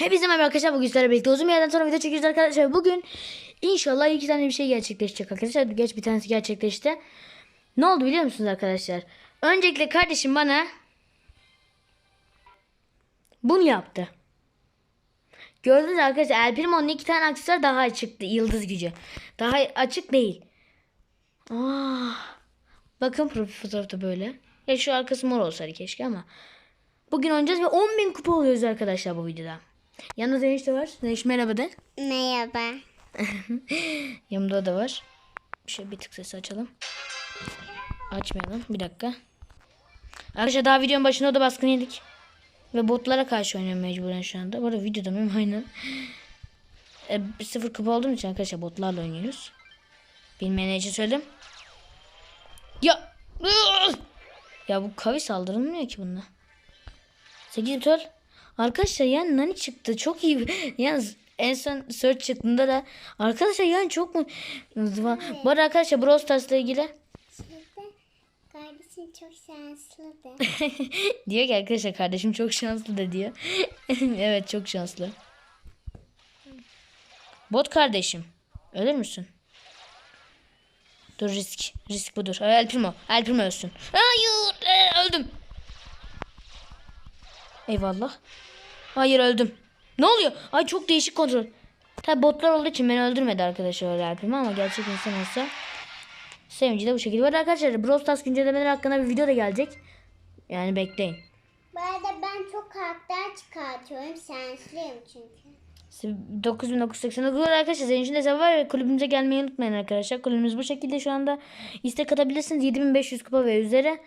Hepinize merhaba arkadaşlar. Bugün sizlerle birlikte uzun bir yerden sonra video çekiyoruz arkadaşlar. Bugün inşallah iki tane bir şey gerçekleşecek arkadaşlar. Geç bir tanesi gerçekleşti. Ne oldu biliyor musunuz arkadaşlar? Öncelikle kardeşim bana bunu yaptı. Gördünüz arkadaşlar El Primo'nun iki tane aksesuar daha açıktı. Yıldız gücü. Daha açık değil. Ah. Bakın profil fotoğrafta böyle. Ya şu arkası mor olsaydı keşke ama. Bugün oynayacağız ve 10.000 kupa oluyoruz arkadaşlar bu videoda. Yanında Zeyniş de var. Zeyniş merhaba de. Merhaba. Yanımda da var. Şöyle bir tık sesi açalım. Açmayalım. Bir dakika. Arkadaşlar daha videonun başında o da baskın yedik. Ve botlara karşı oynuyorum mecburen şu anda. Bu arada videoda mıyım? Aynen. E, sıfır kupa olduğum için arkadaşlar botlarla oynuyoruz. Bilmeyen için söyledim. Ya. Ya bu kavi saldırılmıyor ki bununla. 8 bitol. Arkadaşlar yani nani çıktı. Çok iyi. Yalnız en son search çıktığında da arkadaşlar yani çok mu Bu arada arkadaşlar Brawl Stars'la ilgili kardeşim çok şanslıdır. diyor ki arkadaşlar kardeşim çok şanslı da diyor. evet çok şanslı. Bot kardeşim. Ölür müsün? Dur risk. Risk budur. El Primo. El Primo ölsün. Hayır. e, öldüm. Eyvallah. Hayır öldüm. Ne oluyor? Ay çok değişik kontrol. Tabi botlar olduğu için beni öldürmedi arkadaşlar öyle Primo ama gerçek insan olsa sevinci de bu şekilde. Var arkadaşlar Brawl Stars güncellemeleri hakkında bir video da gelecek. Yani bekleyin. Bu arada ben çok karakter çıkartıyorum. Şanslıyım çünkü. 9989 arkadaşlar de hesabı var. Kulübümüze gelmeyi unutmayın arkadaşlar. Kulübümüz bu şekilde şu anda istek atabilirsiniz. 7500 kupa ve üzeri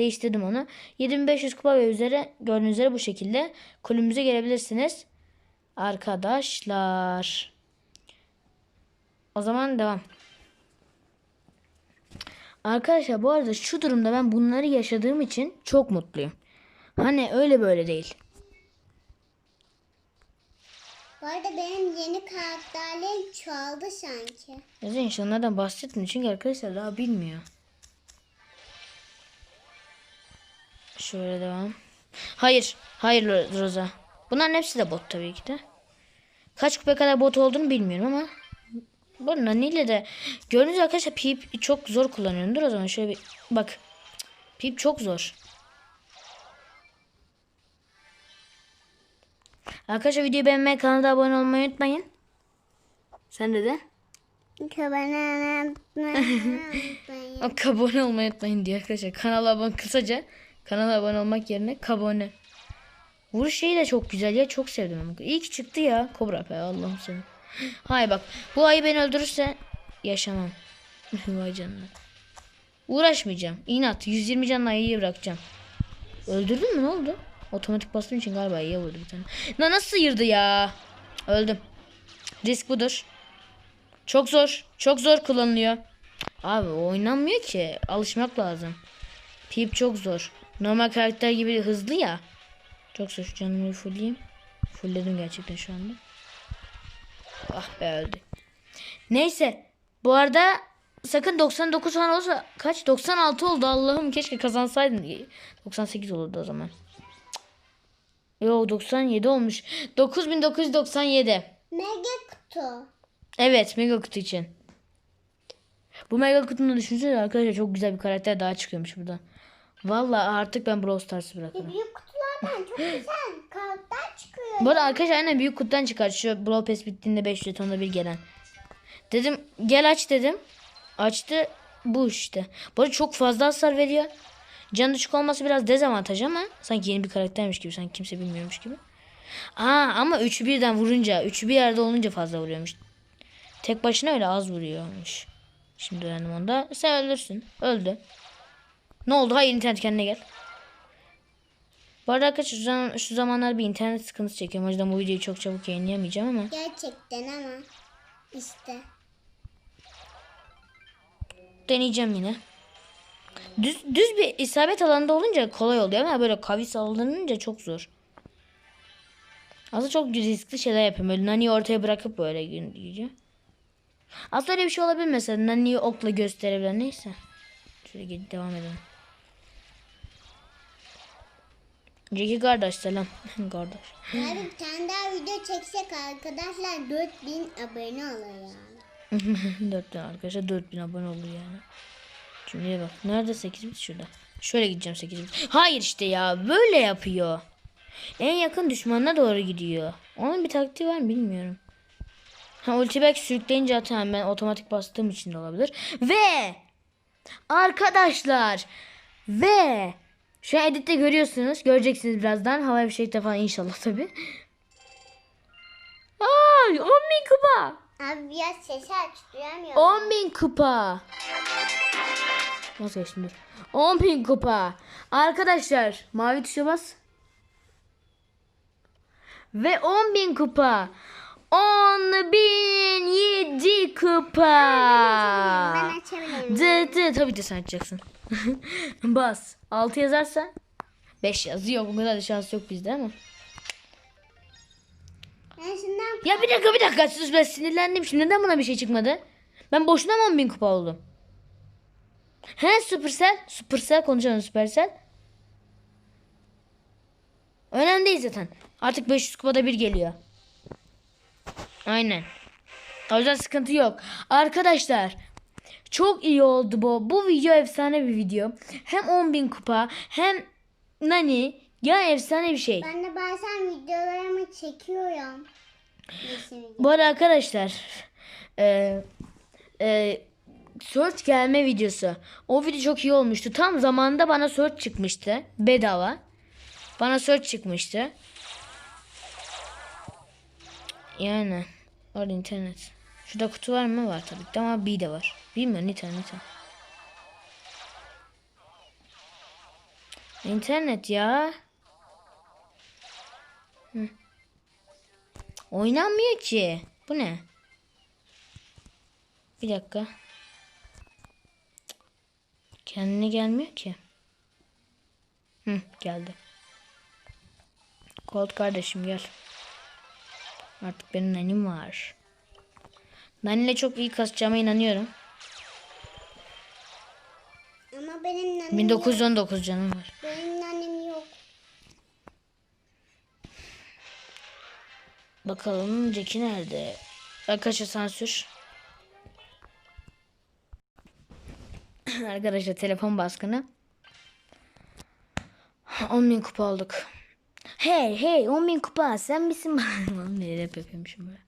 değiştirdim onu. 7500 kupa ve üzeri gördüğünüz üzere bu şekilde kulübümüze gelebilirsiniz. Arkadaşlar. O zaman devam. Arkadaşlar bu arada şu durumda ben bunları yaşadığım için çok mutluyum. Hani öyle böyle değil. Bu arada benim yeni karakterlerim çoğaldı sanki. Neden insanlardan bahsetmiyor çünkü arkadaşlar daha bilmiyor. Şöyle devam. Hayır. Hayır Ro- Roza. Bunların hepsi de bot tabii ki de. Kaç kupa kadar bot olduğunu bilmiyorum ama. Bu Nani'yle de gördüğünüz arkadaşlar Pip çok zor kullanıyordur o zaman şöyle bir bak. Pip çok zor. Arkadaşlar videoyu beğenmeyi kanala abone olmayı unutmayın. Sen de de. Abone olmayı unutmayın diyor arkadaşlar. Kanala abone kısaca kanala abone olmak yerine kabone. Vuruş şeyi de çok güzel ya. Çok sevdim. İyi çıktı ya. Kobra be Allah'ım seni. Hay bak. Bu ayı beni öldürürse yaşamam. Vay canına. Uğraşmayacağım. İnat. 120 canla ayıyı bırakacağım. Öldürdün mü ne oldu? Otomatik bastığım için galiba ayıya vurdu bir tane. Na nasıl sıyırdı ya? Öldüm. Risk budur. Çok zor. Çok zor kullanılıyor. Abi oynanmıyor ki. Alışmak lazım. Pip çok zor. Normal karakter gibi hızlı ya. Çok. Şu canımı fullleyeyim. Fullledim gerçekten şu anda. Ah be öldü. Neyse. Bu arada sakın 99 falan olsa kaç? 96 oldu Allah'ım keşke kazansaydın. 98 olurdu o zaman. Yo 97 olmuş. 9997. Mega kutu. Evet mega kutu için. Bu mega kutunun düşünsene arkadaşlar çok güzel bir karakter daha çıkıyormuş burada. Vallahi artık ben Brawl Stars'ı bırakırım. Büyük kutulardan çok güzel karakter çıkıyor. Bu arada arkadaşlar aynen büyük kutudan çıkar. Şu Brawl Pass bittiğinde 5 jetonda bir gelen. Dedim gel aç dedim. Açtı bu işte. Bu arada çok fazla hasar veriyor. Can düşük olması biraz dezavantaj ama sanki yeni bir karaktermiş gibi sanki kimse bilmiyormuş gibi. Aa ama üçü birden vurunca, üçü bir yerde olunca fazla vuruyormuş. Tek başına öyle az vuruyormuş. Şimdi öğrendim onda. Sen ölürsün. Öldü. Ne oldu? Hayır internet kendine gel. Bu arada arkadaşlar şu, zaman, şu zamanlar bir internet sıkıntısı çekiyorum. O yüzden bu videoyu çok çabuk yayınlayamayacağım ama. Gerçekten ama işte. Deneyeceğim yine. Düz, düz bir isabet alanında olunca kolay oluyor ama böyle kavis alınınca çok zor. Aslında çok riskli şeyler yapıyorum. Böyle Nani'yi ortaya bırakıp böyle gidiyor. Aslında öyle bir şey olabilir mesela. Nani'yi okla gösterebilen neyse. Şöyle devam edelim. Önceki kardeş selam. kardeş. Abi bir tane daha video çeksek arkadaşlar 4000 abone olur yani. 4000 arkadaşlar 4000 abone oldu yani. Şimdi bak nerede 8000 şurada. Şöyle gideceğim 8000. Hayır işte ya böyle yapıyor. En yakın düşmanına doğru gidiyor. Onun bir taktiği var mı bilmiyorum. Ha ulti belki sürükleyince atamam ben otomatik bastığım için de olabilir. Ve arkadaşlar ve şu an editte görüyorsunuz. Göreceksiniz birazdan. Hava fişekte falan inşallah tabi. Ay 10 bin kupa. Abi biraz sesi aç duyamıyorum. 10 bin kupa. Nasıl geçtim dur. 10 bin kupa. Arkadaşlar mavi tuşa bas. Ve 10 bin kupa. 10 bin 7 kupa. Ben açabilirim. Dı dı tabii de sen açacaksın. bas. 6 yazarsa 5 yazıyor. Bu kadar da şans yok bizde ama. Ya bir dakika bir dakika sus ben sinirlendim şimdi neden buna bir şey çıkmadı? Ben boşuna mı 10 bin kupa oldum? He Supercell? Supercell konuşalım Supercell. Önemli değil zaten. Artık 500 kupada bir geliyor. Aynen. O yüzden sıkıntı yok. Arkadaşlar çok iyi oldu bu. Bu video efsane bir video. Hem 10 bin kupa hem nani ya efsane bir şey. ben de bazen videolarımı çekiyorum. Bu arada arkadaşlar e, e, search gelme videosu. O video çok iyi olmuştu. Tam zamanında bana search çıkmıştı. Bedava. Bana search çıkmıştı. Yani. Orada internet. Şurada kutu var mı? Var tabii ki ama B de var. Bilmiyorum Nita. İnternet ya. Hı. Oynanmıyor ki. Bu ne? Bir dakika. Kendine gelmiyor ki. Hı, geldi. Colt kardeşim gel. Artık benim nanim var. Nani'yle çok iyi kasacağıma inanıyorum. Ama benim nanim yok. 1919 canım var. Benim nanim yok. Bakalım Jackie nerede? Arkadaşlar sansür. Arkadaşlar telefon baskını. 10 bin kupa olduk. Hey hey 10 bin kupa sen misin? ne rap yapıyormuşum böyle.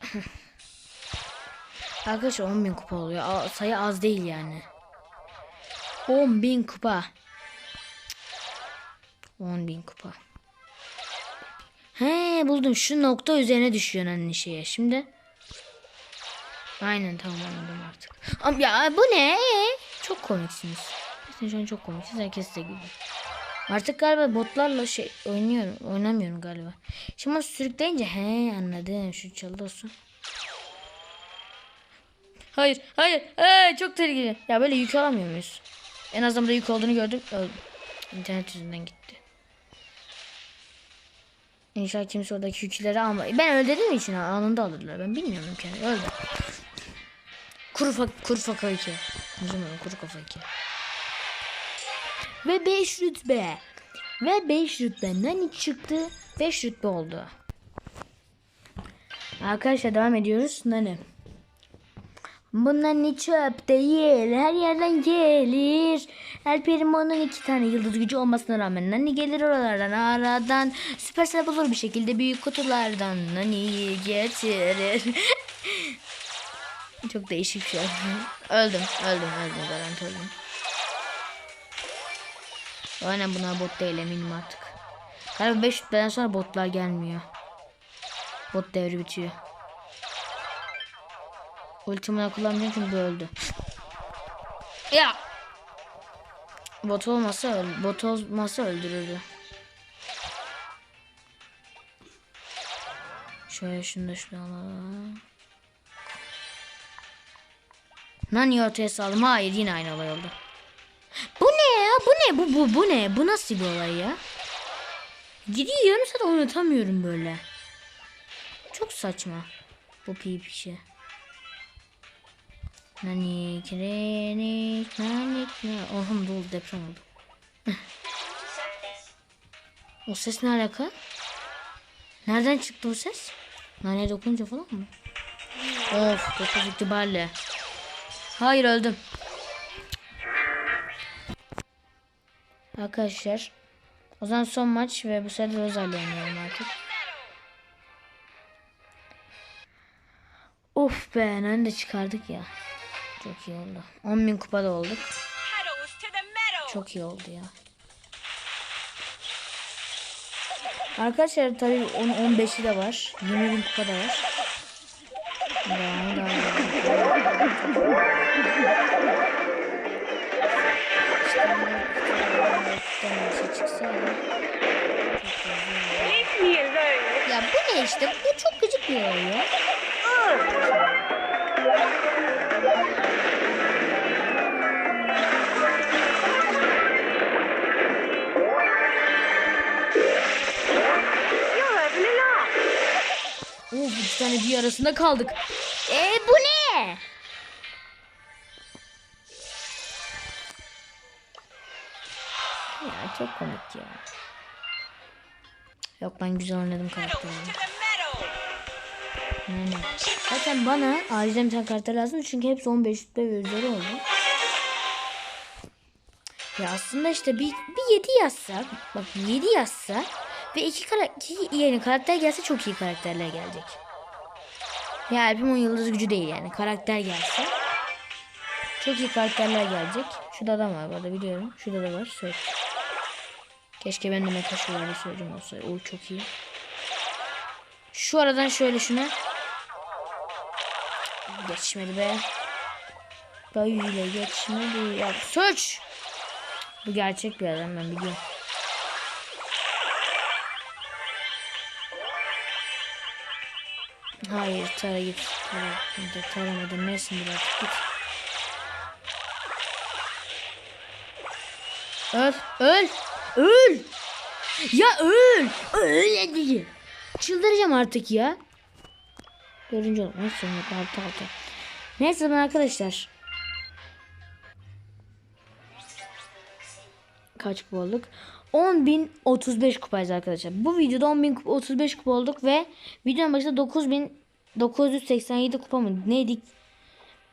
Arkadaşlar 10 bin kupa oluyor. A- Sayı az değil yani. 10 bin kupa. 10 bin kupa. He buldum. Şu nokta üzerine düşüyor anne şeye. Şimdi. Aynen tamam anladım artık. Am ya bu ne? Çok komiksiniz. Sen şu an çok komiksiniz. Herkes de gülüyor. Artık galiba botlarla şey oynuyorum. Oynamıyorum galiba. Şimdi onu sürükleyince he anladım. Şu çaldı olsun. Hayır, hayır. Ee, çok tehlikeli. Ya böyle yük alamıyor muyuz? En azından burada yük olduğunu gördüm. Öldüm. İnternet yüzünden gitti. İnşallah kimse oradaki yükleri alma. Ben öldürdüğüm için anında alırlar. Ben bilmiyorum kendi. Öldüm. Kuru, fa kuru faka 2. Uzun kuru kafa 2. Ve 5 rütbe. Ve 5 rütbenden hiç çıktı. 5 rütbe oldu. Arkadaşlar devam ediyoruz. Nane. Bunlar ne çöp değil. Her yerden gelir. El Primo'nun iki tane yıldız gücü olmasına rağmen Nani gelir oralardan aradan. Süpersel bulur bir şekilde büyük kutulardan Nani'yi getirir. Çok değişik bir şey. öldüm, öldüm, öldüm. Garanti öldüm. Aynen bunlar bot değil eminim artık. Galiba 5 rütbeden sonra botlar gelmiyor. Bot devri bitiyor. Ultimini kullanmayacağım çünkü öldü. Ya. Bot olmasa öl bot olmasa öldürürdü. Şöyle şunu da şunu alalım. Nani ortaya saldım. Hayır yine aynı olay oldu. Bu ne ya? Bu ne? Bu bu bu ne? Bu nasıl bir olay ya? Gidiyor yarım saat oynatamıyorum böyle. Çok saçma. Bu PvP şey. Nanik renik nanik ne? Ohum dolu deprem oldu. o ses ne alaka? Nereden çıktı o ses? Naneye dokununca falan mı? Of 9 itibariyle. Hayır öldüm. Arkadaşlar. O zaman son maç ve bu sefer Rosal'le oynuyorum artık. Of be nerede de çıkardık ya. Çok iyi oldu. 10.000 kupada olduk. Çok iyi oldu ya. Arkadaşlar tabii 10 15'i de var. 20 bin kupa da var. Devamı da Ya bu ne işte? Bu çok gıcık bir olay ya. Bu iki tane bir arasında kaldık. E bu çok komik ya. Yok ben güzel oynadım karakterimi. Aynen. Zaten bana acilen bir tane karakter lazım çünkü hepsi 15 rütbe ve üzeri oldu. Ya aslında işte bir, bir 7 yazsak, bak 7 yazsa ve iki, kara, iki yeni karakter gelse çok iyi karakterler gelecek. Ya Alp'im o yıldız gücü değil yani karakter gelse çok iyi karakterler gelecek. Şurada adam var bu arada biliyorum. Şurada da var. Söyle. Keşke ben de meta şöyle söyleyeyim olsa. O çok iyi. Şu aradan şöyle şuna. Geçmedi be. Böyle geçmedi. Ya search. Bu gerçek bir adam ben biliyorum. Hayır Tara git. Tara. Hadi Tara mıdır nesindir artık git. Öl. Öl. Öl. Ya öl. Öl hadi. Çıldıracağım artık ya. Oldu. Nasıl yok? Altı altı. Neyse ben arkadaşlar. Kaç kupa olduk? 10.035 kupayız arkadaşlar. Bu videoda 10.035 kupa olduk ve videonun başında 9.987 kupa mı neydik?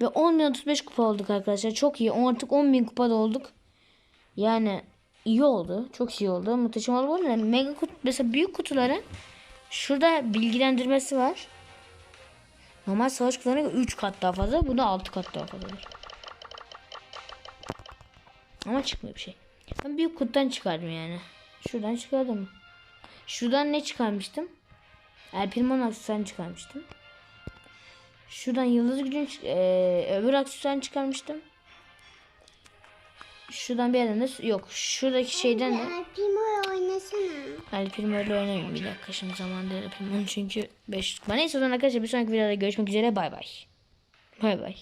Ve 10.035 kupa olduk arkadaşlar. Çok iyi. Artık 10.000 kupada olduk. Yani iyi oldu. Çok iyi oldu. Muhteşem oldu. Bu arada Mega kutu, mesela büyük kutuların şurada bilgilendirmesi var. Normal savaş kutularına 3 kat daha fazla. Bu da 6 kat daha fazla. Ama çıkmıyor bir şey. Ben büyük kutudan çıkardım yani. Şuradan çıkardım. Şuradan ne çıkarmıştım? El Primo'nun aksesuarını çıkarmıştım. Şuradan yıldız gücün eee, öbür aksesuarını çıkarmıştım. Şuradan bir yerden de yok. Şuradaki şeyden de Alpimo oynasana. El Primo ile oynayayım. Bir dakika şimdi zaman değil El Primo'nun çünkü 5 Neyse o zaman arkadaşlar bir sonraki videoda görüşmek üzere. Bay bay. Bay bay.